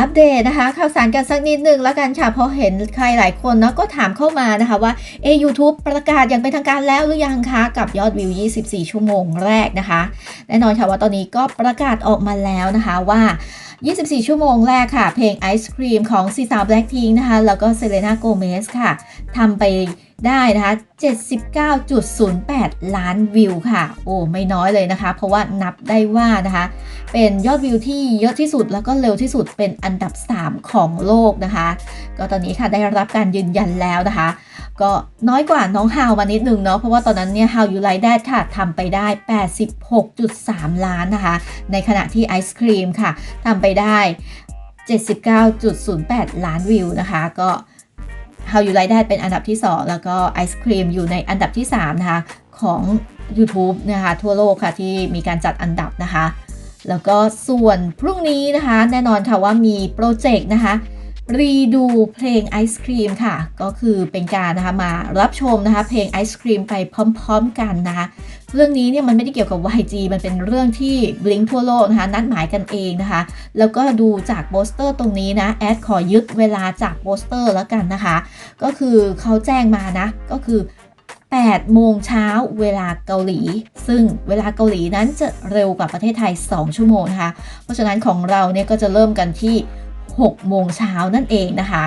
อัปเดตนะคะข่าวสารกันสักนิดนึงแล้วกันค่ะพราะเห็นใครหลายคนเนาะก็ถามเข้ามานะคะว่าเอ YouTube ประกาศอย่างเป็นทางการแล้วหรือยังคะ กับยอดวิว 24 ชั่วโมงแรกนะคะ แน่นอนค่ะว่าตอนนี้ก็ประกาศออกมาแล้วนะคะว่า 24 ชั่วโมงแรกค่ะ เพลง Ice Cream ของซีสาว Blackpink นะคะ แล้วก็เซเลนาโกเมสค่ะทำไป ได้นะคะ 79.08 ล้านวิวค่ะ โอ้ไม่น้อยเลยนะคะ เพราะว่านับได้ว่านะคะ เป็นยอดวิวที่เยอะที่สุดแล้วก็เร็วที่สุดเป็นอันดับ 3 ของโลกนะคะ ก็ตอนนี้ค่ะได้รับการยืนยันแล้วนะคะ ก็น้อยกว่าน้องฮาวมานิดนึงเนาะ เพราะว่าตอนนั้นเนี่ย How You Like That ค่ะทำไปได้ 86.3 ล้านนะคะ ในขณะที่ไอศครีมค่ะทำไปได้ 79.08 ล้านวิวนะคะ ก็ How You Like That เป็นอันดับที่ 2 แล้วก็ไอศครีมอยู่ในอันดับที่ 3 นะคะ ของ YouTube นะคะ ทั่วโลกค่ะที่มีการจัดอันดับนะคะ แล้วก็ส่วนพรุ่งนี้นะคะ แน่นอนค่ะว่ามีโปรเจกต์นะคะ รีดูเพลงไอศครีมค่ะ ก็คือเป็นการนะคะมารับชมนะคะเพลงไอศครีมไปพร้อม ๆ กันนะคะเรื่องนี้เนี่ยมันไม่ได้เกี่ยวกับ YG มันเป็นเรื่องที่บลิงทั่วโลกนะคะนัดหมายกันเองนะคะ แล้วก็ดูจากโปสเตอร์ตรงนี้นะแอดขอยึดเวลาจากโปสเตอร์แล้วกันนะคะ ก็คือเขาแจ้งมานะ ก็คือ8โมงเช้าเวลาเกาหลี ซึ่งเวลาเกาหลีนั้นจะเร็วกว่าประเทศไทย 2 ชั่วโมงนะคะ เพราะฉะนั้นของเราเนี่ยก็จะเริ่มกันที่ 6 โมงเช้านั่นเองนะคะ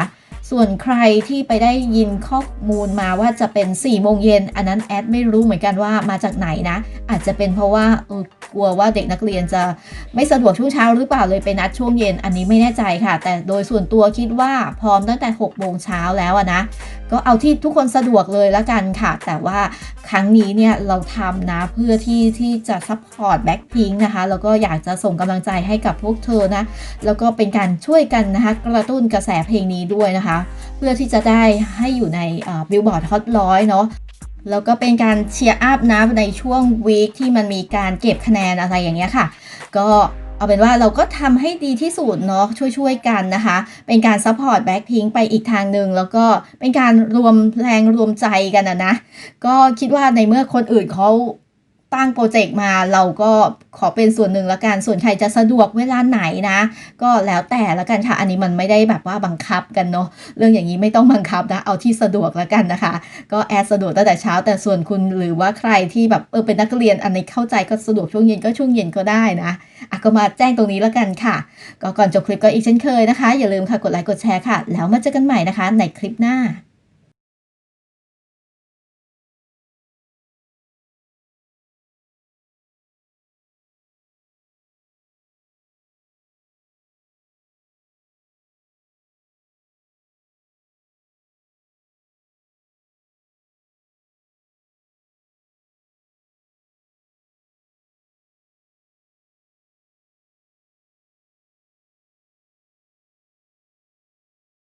ส่วนใครที่ไปได้ยินข้อมูลมาว่าจะเป็น 4 โมงเย็น อันนั้นแอดไม่รู้เหมือนกันว่ามาจากไหนนะ อาจจะเป็นเพราะว่า กลัวว่าเด็กนักเรียนจะไม่สะดวกช่วงเช้าหรือเปล่าเลยไปนัดช่วงเย็นอันนี้ไม่แน่ใจค่ะ แต่โดยส่วนตัวคิดว่าพร้อมตั้งแต่6โมงเช้าแล้วนะ ก็เอาที่ทุกคนสะดวกเลยละกันค่ะ แต่ว่าครั้งนี้เนี่ยเราทำนะเพื่อที่ที่จะซัพพอร์ตแบ็คพิงนะคะแล้วก็อยากจะส่งกำลังใจให้กับพวกเธอนะแล้วก็เป็นการช่วยกันนะคะกระตุ้นกระแสเพลงนี้ด้วยนะคะ เพื่อที่จะได้ให้อยู่ในบิลบอร์ดฮอตร้อยเนาะ แล้วก็เป็นการเชียร์อัพนะในช่วงวีคที่มันมีการเก็บคะแนนอะไรอย่างเงี้ยค่ะ ก็เอาเป็นว่าเราก็ทำให้ดีที่สุดเนาะช่วยๆกันนะคะ เป็นการซัพพอร์ตแบ็คพิงไปอีกทางหนึ่งแล้วก็เป็นการรวมแรงรวมใจกันนะนะ ก็คิดว่าในเมื่อคนอื่นเขา ตั้งโปรเจกต์มาเราก็ขอเป็นส่วนหนึ่งละกัน ส่วนใครจะสะดวกเวลาไหนนะ ก็แล้วแต่ละกันค่ะ อันนี้มันไม่ได้แบบว่าบังคับกันเนาะ เรื่องอย่างนี้ไม่ต้องบังคับนะ เอาที่สะดวกละกันนะคะ ก็แอดสะดวกตั้งแต่เช้า แต่ส่วนคุณหรือว่าใครที่แบบเออเป็นนักเรียนอันนี้เข้าใจก็สะดวกช่วงเย็นก็ช่วงเย็นก็ได้นะอะก็มาแจ้งตรงนี้ละกันค่ะ ก็ก่อนจบคลิปก็อีกเช่นเคยนะคะ อย่าลืมค่ะกดไลค์กดแชร์ค่ะ แล้วมาเจอกันใหม่นะคะ ในคลิปหน้า